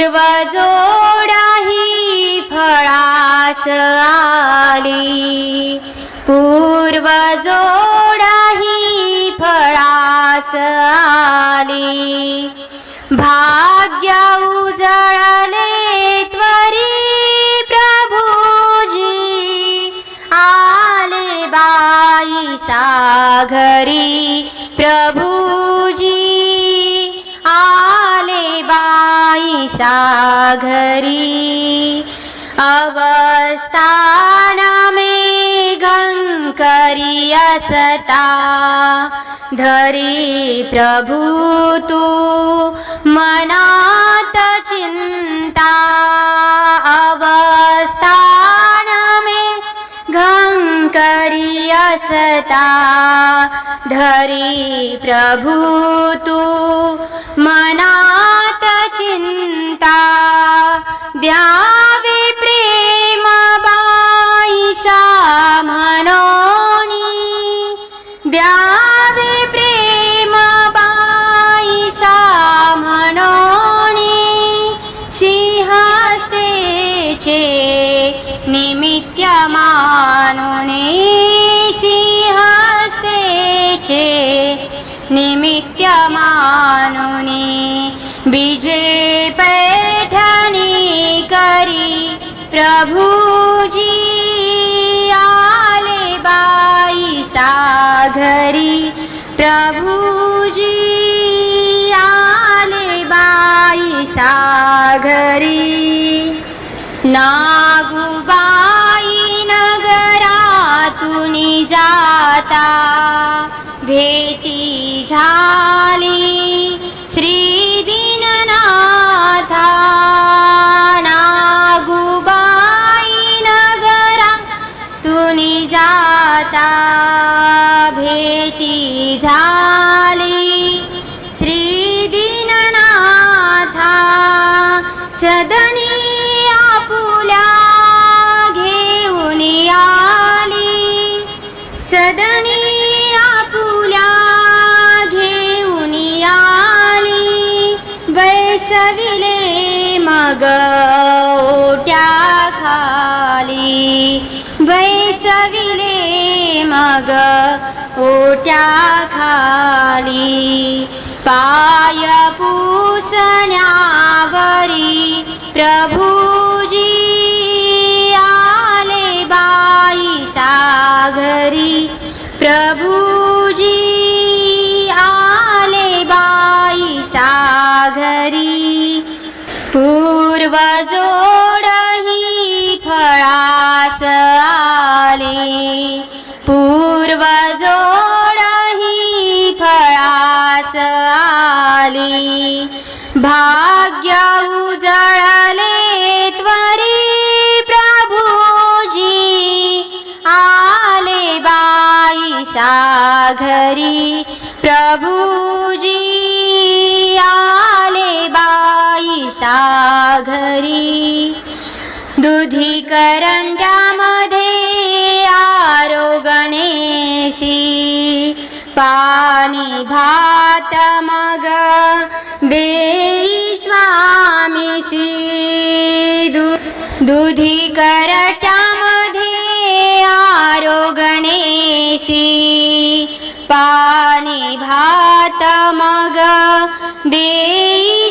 पूर्वजोडाही फळास आली. पूर्वजोडाही फळास आली. भाग्य उजळले त्वरी प्रभूजी. आले बाई साघरी प्रभू घरी अवस्थानमेघं करियसता धरी प्रभूतु मनात चिन्ता। अवस्था न मे धरी प्रभूतु मनात चिन्ता। ्या प्रेबा ईसा मनोनी द्या प्रे बा ईसा मनोनी सिंहस्ते निमित्य मानि सिंहस्ते निमित्य मानि बीजे प्रभूजी आले बाई साघरी. प्रभूजी आले बाई साघरी. नागुबाई नगरातून जाता. भेटी झा सविले मग ओट्या खाली. बैसविले मग ओट्या खाली. पाय पूसण्यावरी प्रभू साघरी पूर्व जोडही फळास आले. पूर्व जोडही फळास आली. भाग्य उजळले त्वरी प्रभूजी. आले बाई साघरी प्रभूजी. साघरी दुधी करंट्यामध्ये आरोगणेसी पाणी भात मग देई स्वामीसी दु दुधी करट्यामध्ये आरोगणेसी पाणी भात मग दे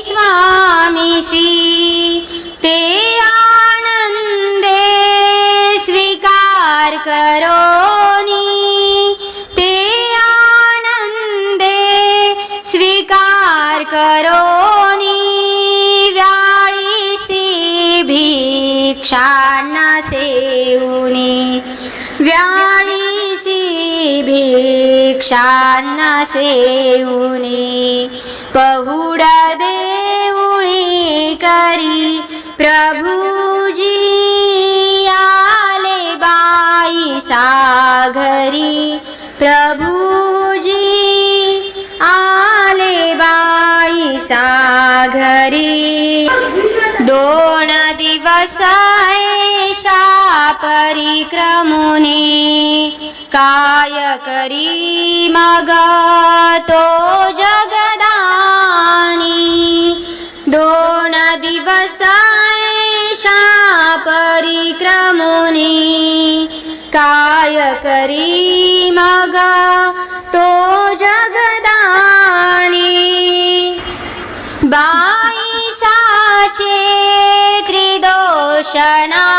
स्वामि ते आनन्दे स्वीकार करो ते आनन्दे स्वीकार करो व्याणि भिक्षा न सेनि व्याणि भिक्षांना सेऊनी पहुडा देऊळी करी प्रभूजी आले बाई साघरी प्रभूजी आले बाई साघरी दोन दिवस ऐशा करी मग तो जगदानी. दोन दिवस परिक्रमुनी काय करी मग तो जगदानी. बाईसाचे त्रिदोषणा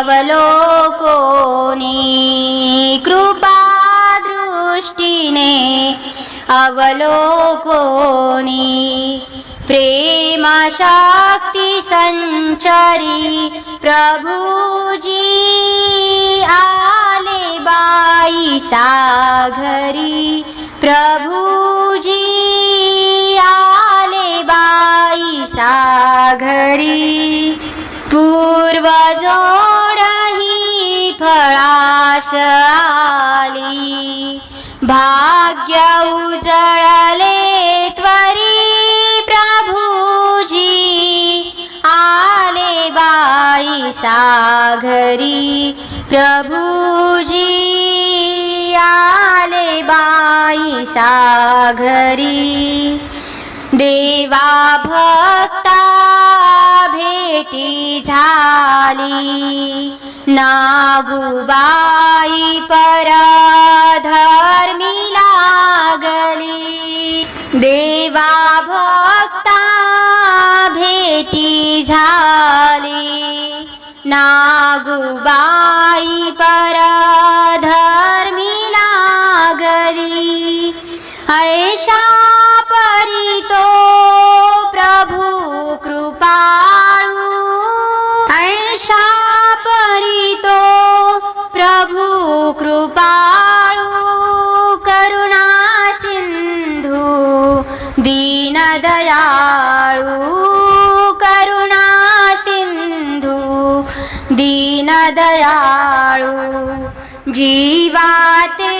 अवलोकोनि कृपादृष्टिने अवलोकोनि दृष्टिने अवलोको नी प्रेमा शक्ति साघरी प्रभु भाग्य उजळले त्वरी प्रभुजी. आले बाई साघरी प्रभुजी. आले बाई साघरी देवा भक्ता भेटी झाली. नागुबाई पराधर्मिला लागली देवा भक्ता भेटी झाली। नागुबाई परत करुणा सिंधू दीनदयाळू जीवाते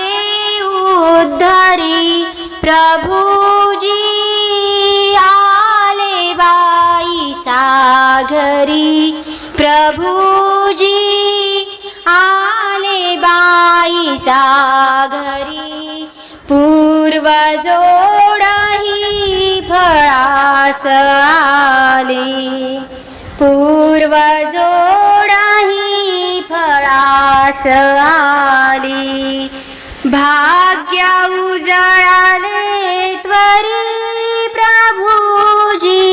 उद्धरी प्रभुजी आले बाई साघरी प्रभुजी आले बाई साघरी पूर्वजो आली पूर्व जोडही फळास आली. भाग्य उजळाले त्वरी प्रभुजी.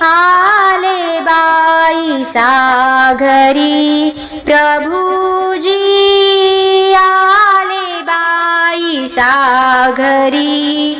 आले बाई साघरी प्रभुजी. आले बाई साघरी